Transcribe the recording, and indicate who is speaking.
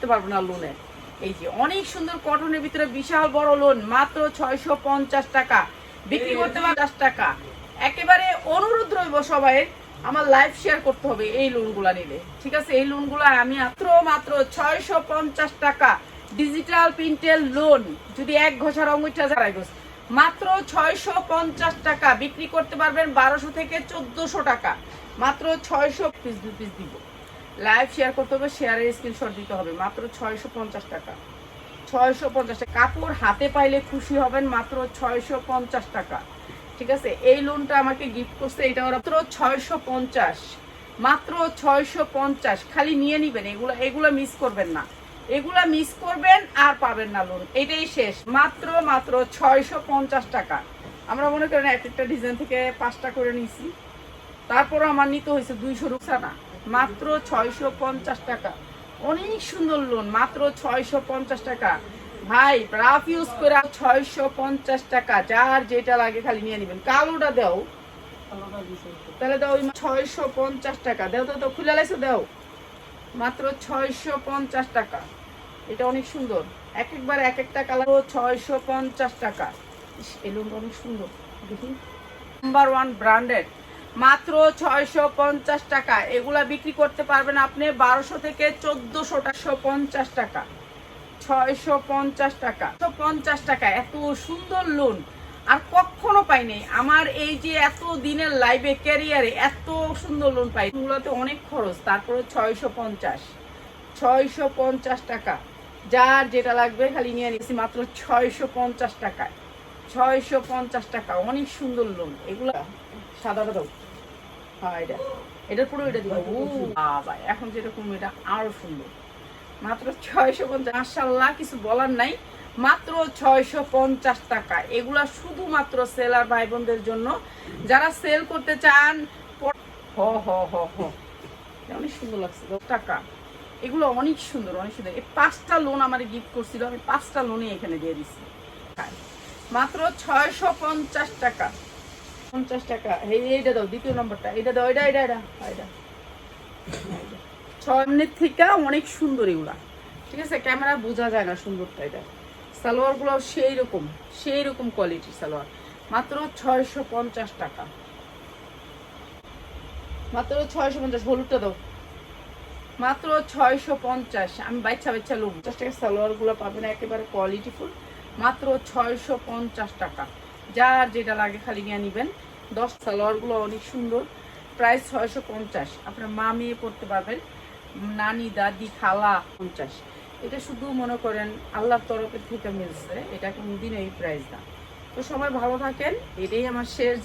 Speaker 1: করতে পারব না লোনের এই যে অনেক সুন্দর কটনের ভিতরে বিশাল বড় লোন মাত্র ছয়শো পঞ্চাশ টাকা। বিক্রি করতে পঞ্চাশ টাকা। একেবারে অনুরোধ রইব সবাই, আমার লাইফ শেয়ার করতে হবে এই লোনগুলা নিলে। ঠিক আছে? এই লোনগুলা আমি মাত্র মাত্র ছয়শো পঞ্চাশ টাকা ডিজিটাল প্রিন্টের লোন যদি এক ঘষার অঙ্গুইটা যারাই গোছ মাত্র ছয়শো পঞ্চাশ টাকা বিক্রি করতে পারবেন বারোশো থেকে চোদ্দশো টাকা। মাত্র ছয়শো পিস দু পিস দিব। লাইভ শেয়ার করতে হবে শেয়ারের স্ক্রিনশট দিতে হবে। মাত্র ছয়শো পঞ্চাশ টাকা। ছয়শো পঞ্চাশ টাকা। কাপড় হাতে পাইলে খুশি হবেন মাত্র ছয়শো পঞ্চাশ টাকা। ঠিক আছে? এই লোনটা আমাকে গিফট করছে, এটা মাত্র ছয়শো পঞ্চাশ। মাত্র ছয়শো পঞ্চাশ। খালি নিয়ে নিবেন, এগুলো এগুলো মিস করবেন না। এগুলা মিস করবেন আর পাবেন না লোন এটাই শেষ। মাত্র মাত্র ছয়শো পঞ্চাশ টাকা। আমরা মনে করেন এক একটা ডিজাইন থেকে পাঁচটা করে নিয়েছি। তারপরও আমার নিতে হয়েছে দুইশো রুকসানা। মাত্র ছয়শো পঞ্চাশ টাকা। অনেক সুন্দর লোন মাত্র ছয়শো পঞ্চাশ টাকা। ভাই রাফ ইউজ করে ছয়শো পঞ্চাশ টাকা, যার যেটা লাগে খালি নিয়ে নেবেন। কালোটা দাও। তাহলে দাও ওই ছয়শো পঞ্চাশ টাকা। দাও তো খুলে লাইছো, দাও। মাত্র ছয়শো পঞ্চাশ টাকা। এটা অনেক সুন্দর। এক একবার এক একটা কালার ছয়শো পঞ্চাশ টাকা। এই লোনটা অনেক সুন্দর। দেখি। নাম্বার ওয়ান ব্র্যান্ডেড মাত্র ছয়শো পঞ্চাশ টাকা। এগুলা বিক্রি করতে পারবেন আপনি বারোশো থেকে চোদ্দশো টাকা পঞ্চাশ টাকা। ছয়শো পঞ্চাশ টাকা। পঞ্চাশ টাকা, এত সুন্দর লোন আর কখনো পাইনি আমার এই যে এত দিনের লাইফে ক্যারিয়ারে এত সুন্দর লোন পাই। এগুলোতে অনেক খরচ। তারপরে ছয়শো পঞ্চাশ। ছয়শো পঞ্চাশ টাকা। যার যেটা লাগবে খালি নিয়ে নিয়েছি মাত্র ছয়শো পঞ্চাশ টাকায়। ছয়শো পঞ্চাশ টাকা, অনেক সুন্দর লোন এগুলো সাদাটা দাও হ্যাঁ এটা। এটার পুরো এটা দিবা ও, বাবা, এখন যেরকম এটা আরও সুন্দর। মাত্র ছয়শো পঞ্চাশ মাসাল্লাহ কিছু বলার নাই। মাত্র ছয়শো পঞ্চাশ টাকা। এগুলা শুধুমাত্র সেলার ভাই বোনদের জন্য। যারা সেল করতে চান হ হ হ হ। অনেক সুন্দর লাগছে। দশ টাকা। এগুলো অনেক সুন্দর অনেক সুন্দর। এই পাঁচটা লোন আমার গিফট করছিল। আমি পাঁচটা লোনই এখানে দিয়ে দিচ্ছি মাত্র ছয়শো পঞ্চাশ টাকা। পঞ্চাশ টাকা। এই এইটা দাও, দ্বিতীয় নম্বরটা। এটা দাও এটা এটা এটা এটা থেকে অনেক সুন্দর এগুলা। ঠিক আছে? ক্যামেরা বোঝা যায় না সুন্দরটা এটা। সেই রকম সেই রকম সালোয়ার। মাত্র ছয়শো পঞ্চাশ টাকা। মাত্র ছয়শো পঞ্চাশ, হলুদটা দাও। মাত্র ছয়শো পঞ্চাশ। আমি বাচ্চা বাচ্চা লোক। পঞ্চাশ টাকা সালোয়ারগুলো পাবেন একেবারে কোয়ালিটিফুল মাত্র ছয়শো পঞ্চাশ টাকা। যার যেটা লাগে খালি গিয়ে নেবেন। দশ সালোয়ারগুলো অনেক সুন্দর। প্রাইস ছয়শো পঞ্চাশ। আপনার মা মেয়ে পড়তে পারবেন। নানি, দাদি, খালা পঞ্চাশ। এটা শুধু মনে করেন আল্লাহর তরফের থেকে মিলছে। এটা কোনদিন এই প্রাইস না। তো সবাই ভালো থাকেন। এটাই আমার শেষ